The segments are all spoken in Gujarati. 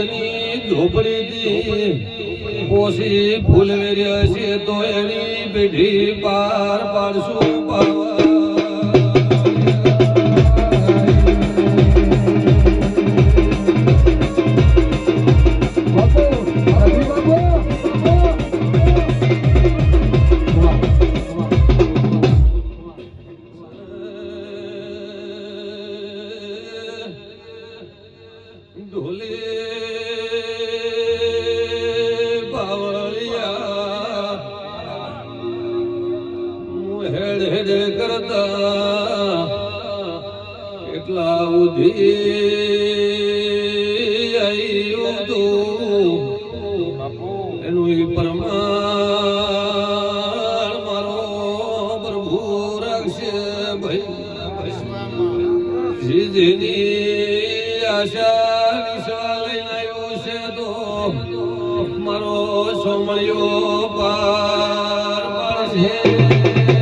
ની ઝોપડી થી પોસી ફૂલ વેર્યા છે તો એની પેઢી પાર પાડશું પાવા જેની આશા નિશા લઈને આવ્યો છે તો મારો સોમળિયો પાર પાડશે. વાહ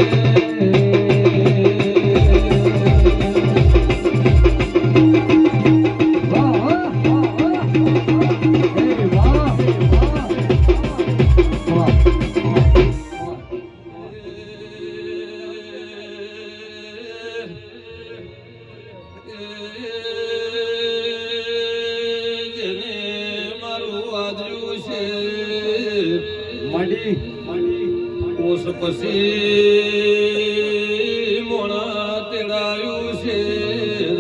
માંડી ઓસ પછી મોણા તેડાયું છે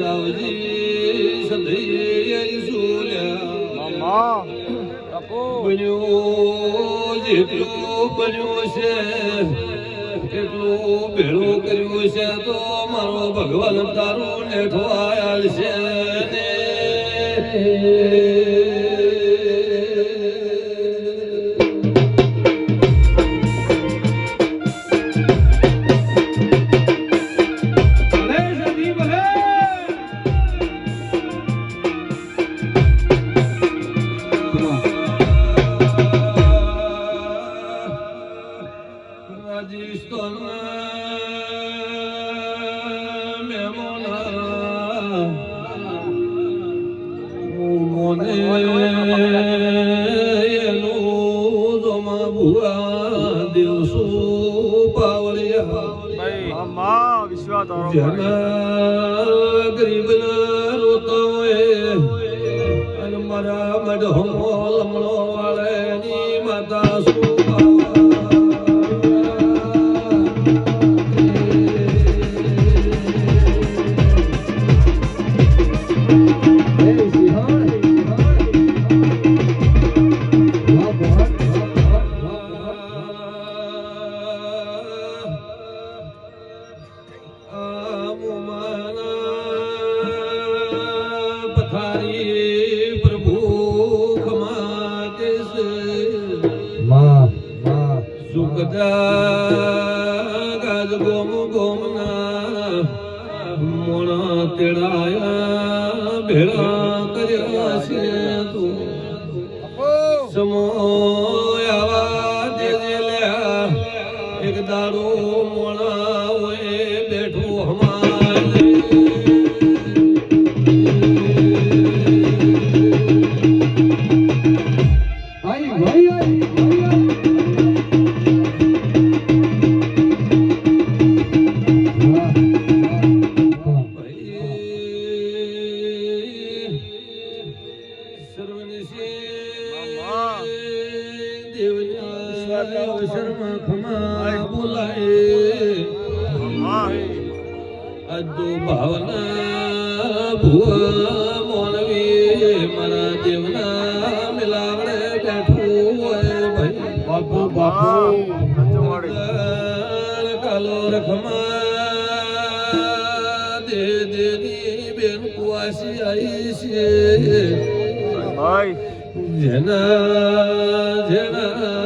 રાવજી સદૈય સુલ્યા બન્યું જેટલું બન્યું છે એટલું ભેળું કર્યું છે તો મારો ભગવાન તારું નેઠો આયાલ છે ને. ભુવા દિવસો પાવળિયા જેના ગરીબના રોતો હોય અને મારા લમણો વાળાની માતા સુખદા ગાજ ગોમ ગોમના મોણા તેડાયા ભેળા કર્યા છે તું. સમો આવા દેજે લ્યા, એક દાડો મોણા ભાવના ભુવા મોલવી મારા દેવના મિલાવડે બેઠું હોય ભાઈ. બાપુ બાપુ. કાલો રખમા દે દેની બેન કુવાસી આવી છે. જેના જેના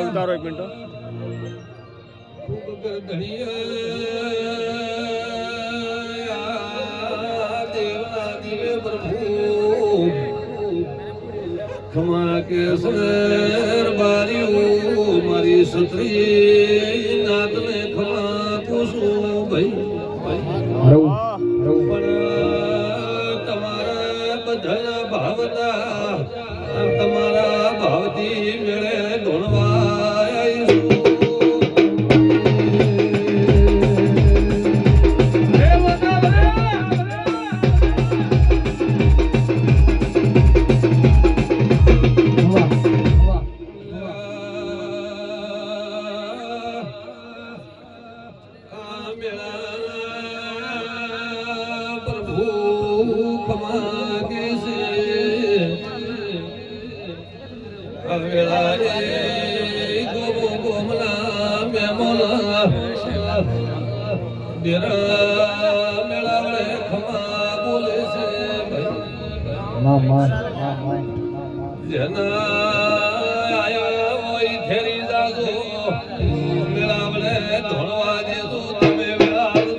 ઉતારો એક મિનિટ ખમા કે સર મારી સત્રી નાતને ખમા પૂછું ભાઈ પણ તમારા બધા ભાવતા તમારા ભાવથી મેળે દેરા મેળાવડે ખમા બોલે છે જેના આયા હોય ફેરી જાજો મેળાવડે ધોળવા દેજો તમે વેળાવડ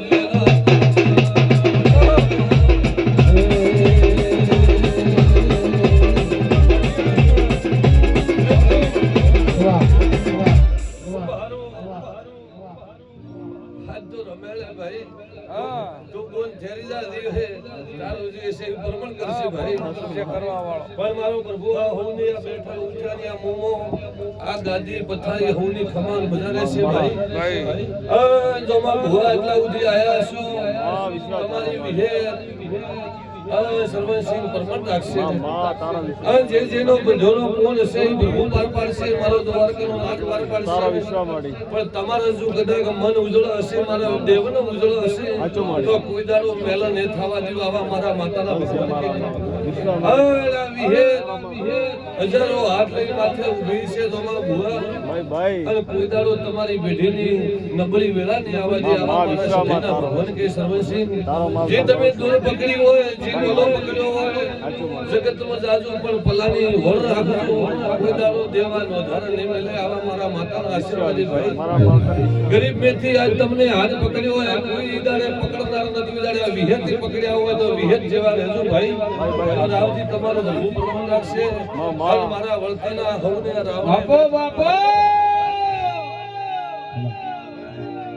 દેજો. વાહ વાહ હાથ તો ભાઈ બોલ તારું છે એ કરશે ભાઈ. પણ મારો પ્રભુ આ હોની આ બેઠા ઉઠાની આ મોમો આ ગાદી પથારી હોની ખમાન બજારે છે ભાઈ. આ જમા ભુવા એટલા સુધી આયા છો તમારી વિહે સર્વસિંહ જે જેનો બધોનો કોણ છે એ પ્રભુ પાર પાડશે મારો દ્વારકાનો નાથ પાર પાડશે. પણ તમારે જો કદાચ મન ઉજળો હશે મારા દેવનો ઉજળો હશે તો કોઈ દાડો મેલા ને થવા દેવા આવા મારા માતાના ભગવાન હજારો હાથ લઈ માથે ઊભી છે તો માં અને કોઈ દાડો તમારી પેઢીની નબળી વેળા ની આવા જે મારા સભાના ભગવાન કે સર્વસિંહ જે તમે દૂર પકડી હોય જે ગોલો પકડ્યો હોય જગતમાં જાજુ પણ પલાની હોળ રાખજો કોઈ દાડો દેવા નો ધારણ નહીં મળે આવા મારા માતાના આશીર્વાદી ભાઈ ગરીબ મેથી આજ તમને હાથ પકડ્યો હોય કોઈ દાડે પકડનાર નથી દાડે પકડ્યા હોય તો વિહેત જેવા રહેજો ભાઈ રાવજી તમારો ધર્મ પ્રમાણ રાખશે. મારા વળતીના હવને રાવ બાપો બાપો!